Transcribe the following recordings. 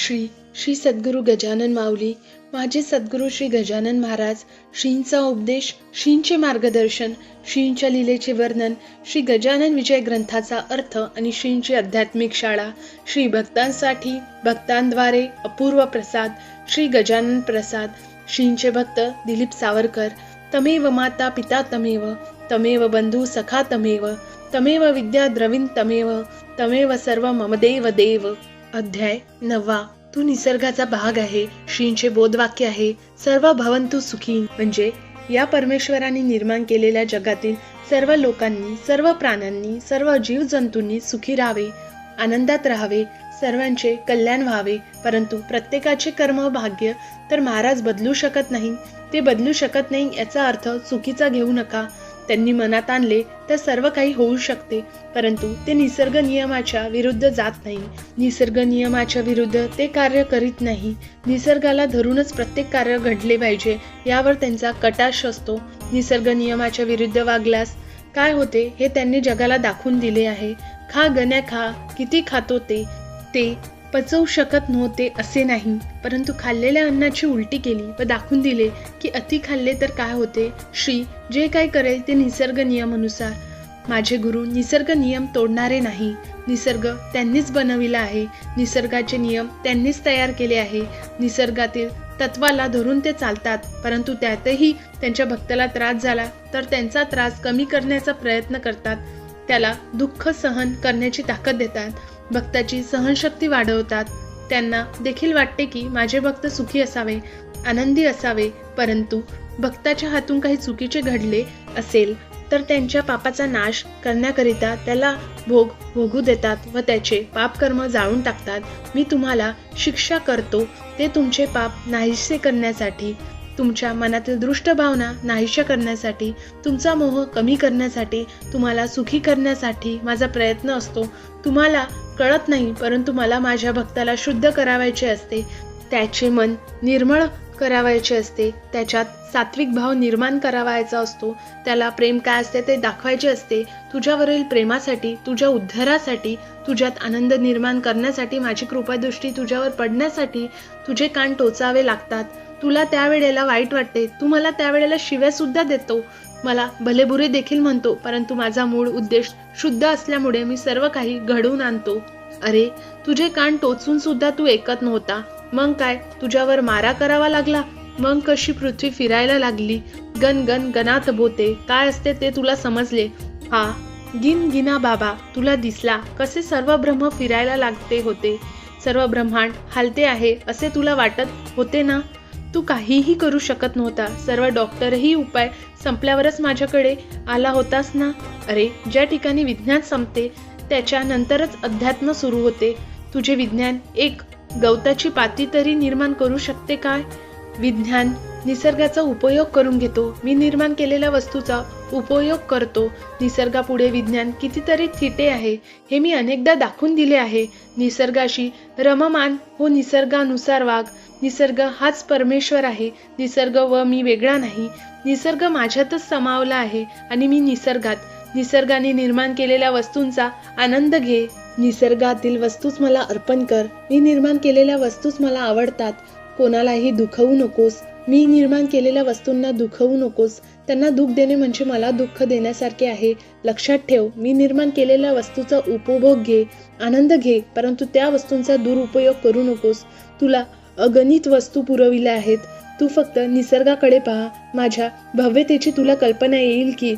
श्री श्री सद्गुरू गजानन माऊली माझे सद्गुरू श्री गजानन महाराज श्रींचा उपदेश श्रींचे मार्गदर्शन श्रींच्या लीलेचे वर्णन श्री गजानन विजय ग्रंथाचा अर्थ आणि श्रींची आध्यात्मिक शाळा श्री भक्तांसाठी भक्तांद्वारे अपूर्व प्रसाद श्री गजानन प्रसाद श्रींचे भक्त दिलीप सावरकर तमेव माता पिता तमेव तमेव बंधू सखा तमेव तमेव विद्या द्रविण तमेव तमेव सर्व ममदेव देव. अध्याय नववा. तू निसर्गाचा भाग आहे श्रींचे बोधवाक्य आहे सर्व भवंतु सुखी म्हणजे या परमेश्वराने निर्माण केलेल्या जगातील सर्व लोकांनी सर्व प्राण्यांनी सर्व जीवजंतूंनी सुखी राहावे आनंदात राहावे सर्वांचे कल्याण व्हावे. परंतु प्रत्येकाचे कर्म भाग्य तर महाराज बदलू शकत नाही ते बदलू शकत नाही याचा अर्थ चुकीचा घेऊ नका. त्यांनी मनात आणले तर सर्व काही होऊ शकते. परंतु ते निसर्ग नियमाच्या विरुद्ध जात नाही. निसर्ग नियमाच्या विरुद्ध ते कार्य करीत नाही. निसर्गाला धरूनच प्रत्येक कार्य घडले पाहिजे यावर त्यांचा कटाश असतो. निसर्ग नियमाच्या विरुद्ध वागल्यास काय होते हे त्यांनी जगाला दाखवून दिले आहे. खा गण्या खा किती खातो ते ते पचवू शकत नव्हते असे नाही. परंतु खाल्लेल्या अन्नाची उलटी केली व दाखवून दिले की अति खाल्ले तर काय होते? श्री जे काय करेल ते निसर्ग नियमानुसार. माझे गुरु निसर्ग नियम तोडणारे नाही. निसर्ग त्यांनीच बनविला आहे. निसर्गाचे नियम त्यांनीच तयार केले आहे. निसर्गातील तत्वाला धरून ते चालतात परंतु त्यातही त्यांच्या भक्ताला त्रास झाला तर त्यांचा त्रास कमी करण्याचा प्रयत्न करतात. त्याला दुःख सहन करण्याची ताकद देतात. भक्ताची सहनशक्ती वाढवतात. त्यांना देखील वाटते की माझे भक्त सुखी असावे आनंदी असावे परंतु भक्ताच्या हातून काही चुकीचे घडले असेल तर त्यांच्या पापाचा नाश करण्याकरिता त्याला भोग भोगू देतात व त्याचे पापकर्म जाळून टाकतात. मी तुम्हाला शिक्षा करतो ते तुमचे पाप नाहीसे करण्यासाठी तुमच्या मनातील दृष्ट भावना नाहीशा करण्यासाठी तुमचा मोह कमी करण्यासाठी तुम्हाला सुखी करण्यासाठी माझा प्रयत्न असतो. तुम्हाला कळत नाही परंतु मला माझ्या भक्ताला शुद्ध करावायचे असते. त्याचे मन निर्मळ करावायचे असते. त्याच्यात सात्विक भाव निर्माण करावायचा असतो. त्याला प्रेम काय असते ते दाखवायचे असते. तुझ्यावरील प्रेमासाठी तुझ्या उद्धारासाठी तुझ्यात आनंद निर्माण करण्यासाठी माझी कृपादृष्टी तुझ्यावर पडण्यासाठी तुझे कान टोचावे लागतात. तुला त्यावेळेला वाईट वाटते. तू मला त्यावेळेला शिव्या सुद्धा देतो. मला भलेबुरे देखील म्हणतो परंतु माझा मूळ उद्देश शुद्ध असल्यामुळे मी सर्व काही घडवून आणतो. अरे तुझे कान टोचून सुद्धा तू ऐकत नव्हता. मग काय? तुझ्यावर मारा करावा लागला? मग कशी पृथ्वी फिरायला लागली? गन गन गनात बोते. काय असते ते तुला समजले? हा गिन गिना बाबा तुला दिसला कसे सर्व ब्रह्म फिरायला लागते होते. सर्व ब्रह्मांड हालते आहे असे तुला वाटत होते ना? तू काहीही करू शकत नव्हता. सर्व डॉक्टरही उपाय संपल्यावरच माझ्याकडे आला होतास ना? अरे ज्या ठिकाणी विज्ञान संपते त्याच्यानंतरच अध्यात्म सुरू होते. तुझे विज्ञान एक गवताची पाती तरी निर्माण करू शकते काय? विज्ञान निसर्गाचा उपयोग करून घेतो. मी निर्माण केलेल्या वस्तूचा उपयोग करतो. निसर्गापुढे विज्ञान कितीतरी थिटे आहे. हे मी अनेकदा दाखवून दिले आहे. निसर्गाशी रममान हो निसर्गानुसार वाघ निसर्ग हाच परमेश्वर आहे. निसर्ग व मी वेगळा नाही. निसर्ग माझ्यातच समावला आहे आणि मी निसर्गात. निसर्गाने निर्माण केलेल्या वस्तूंचा आनंद घे. निसर्गातील वस्तूच मला अर्पण कर. मी निर्माण केलेल्या वस्तूच मला आवडतात. कोणालाही दुखवू नकोस. मी निर्माण केलेल्या वस्तूंना दुखवू नकोस. त्यांना दुःख देणे म्हणजे मला दुःख देण्यासारखे आहे. लक्षात ठेव मी निर्माण केलेल्या वस्तूचा उपभोग घे. आनंद घे परंतु त्या वस्तूंचा दुरुपयोग करू नकोस. तुला अगणित वस्तू पुरविल्या आहेत. तू फक्त निसर्गाकडे पहा. माझ्या भव्यतेची तुला कल्पना येईल की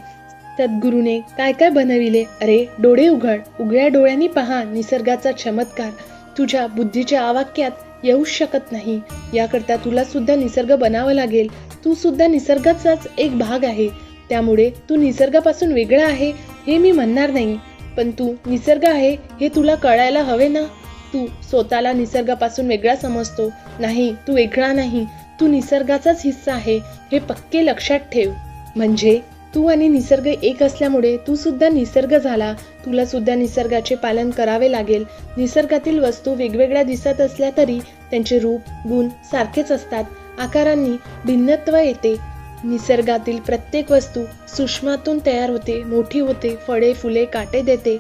सद्गुरूने काय काय बनविले? अरे डोळे उघड. उघड्या डोळ्यांनी पहा निसर्गाचा चमत्कार. तुझ्या बुद्धीच्या आवाक्यात येऊ शकत नाही. याकरता तुला सुद्धा निसर्ग बनावा लागेल. तू सुद्धा निसर्गाचाच एक भाग आहे. त्यामुळे तू निसर्गापासून वेगळा आहे हे मी म्हणणार नाही. पण तू निसर्ग आहे हे तुला कळायला हवे ना? तू स्वतःला निसर्गापासून वेगळा समजतो. नाही तू वेगळा नाही. तू निसर्गाचाच हिस्सा आहे. हे पक्के लक्षात ठेव. म्हणजे तू आणि निसर्ग एक असल्यामुळे तू सुद्धा निसर्ग झाला. तुला सुद्धा निसर्गाचे पालन करावे लागेल. निसर्गातील वस्तू वेगवेगळ्या दिसत असल्या तरी त्यांचे रूप गुण सारखेच असतात. आकारांनी भिन्नत्व येते. निसर्गातील प्रत्येक वस्तू सूक्ष्मातून तयार होते मोठी होते फळे फुले काटे देते.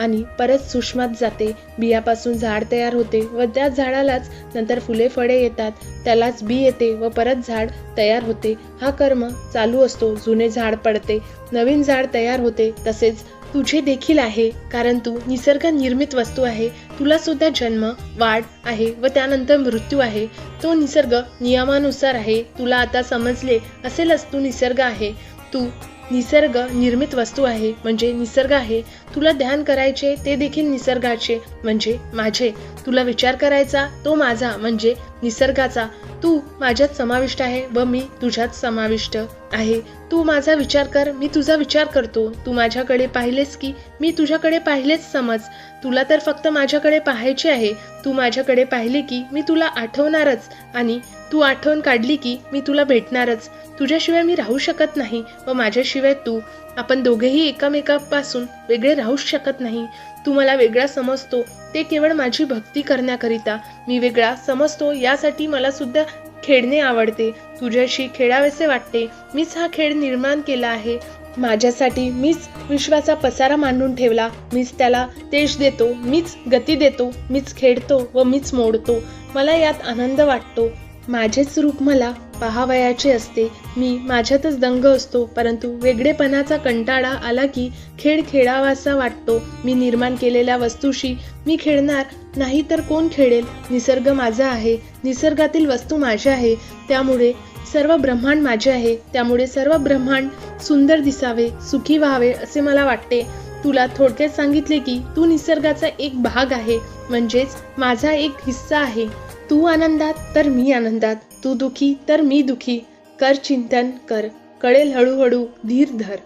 आणि परत सुषमात जाते. बियापासून झाड तयार होते व त्या झाडालाच नंतर फुले फळे येतात. त्यालाच बी येते व परत झाड तयार होते. हा कर्म चालू असतो. जुने झाड पडते. नवीन झाड तयार होते. तसेच तुझे देखील आहे. कारण तू निसर्ग निर्मित वस्तू आहे. तुला सुद्धा जन्म वाढ आहे व त्यानंतर मृत्यू आहे. तो निसर्ग नियमानुसार आहे. तुला आता समजले असेलच तू निसर्ग आहे. तू निसर्ग निर्मित वस्तू आहे म्हणजे निसर्ग आहे. तुला ध्यान करायचे ते देखील निसर्गाचे म्हणजे माझे. तुला विचार करायचा तो माझा म्हणजे निसर्गाचा. तू माझ्यात समाविष्ट आहे व मी तुझ्यात समाविष्ट आहे. तू माझा विचार कर मी तुझा विचार करतो. तू माझ्याकडे पाहिलेस की मी तुझ्याकडे पाहिलेच समज. तुला तर फक्त माझ्याकडे पाहायचे आहे. तू माझ्याकडे पाहिले की मी तुला आठवणारच आणि तू आठवण काढली की मी तुला भेटणारच. तुझ्याशिवाय मी राहू शकत नाही व माझ्याशिवाय तू. आपण दोघेही एकामेकापासून वेगळे राहूच शकत नाही. तू मला वेगळा समजतो. ते केवळ माझी भक्ती करण्याकरिता. मी वेगळा समजतो यासाठी मला सुद्धा खेळणे आवडते. तुझ्याशी खेळावेसे वाटते. मीच हा खेळ निर्माण केला आहे. माझ्यासाठी मीच विश्वाचा पसारा मांडून ठेवला. मीच त्याला तेज देतो. मीच गती देतो. मीच खेळतो व मीच मोडतो. मला यात आनंद वाटतो. माझेच रूप मला पहावयाचे असते. मी माझ्यातच दंग असतो परंतु वेगळेपणाचा कंटाळा आला की खेळ खेळावासा वाटतो. मी निर्माण केलेल्या वस्तूशी मी खेळणार नाही तर कोण खेळेल? निसर्ग माझा आहे. निसर्गातील वस्तू माझ्या आहे. त्यामुळे सर्व ब्रह्मांड माझे आहे. त्यामुळे सर्व ब्रह्मांड सुंदर दिसावे सुखी व्हावे असे मला वाटते. तुला थोडक्यात सांगितले की तू निसर्गाचा एक भाग आहे. म्हणजेच माझा एक हिस्सा आहे. तू आनंदात तर मी आनंदात तू दुखी तर मी दुखी. कर चिंतन कर. कळेल हळूहळू धीर धर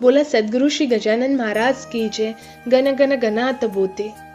बोला सद्गुरू श्री गजानन महाराज की जय. गण गण गणात बोते.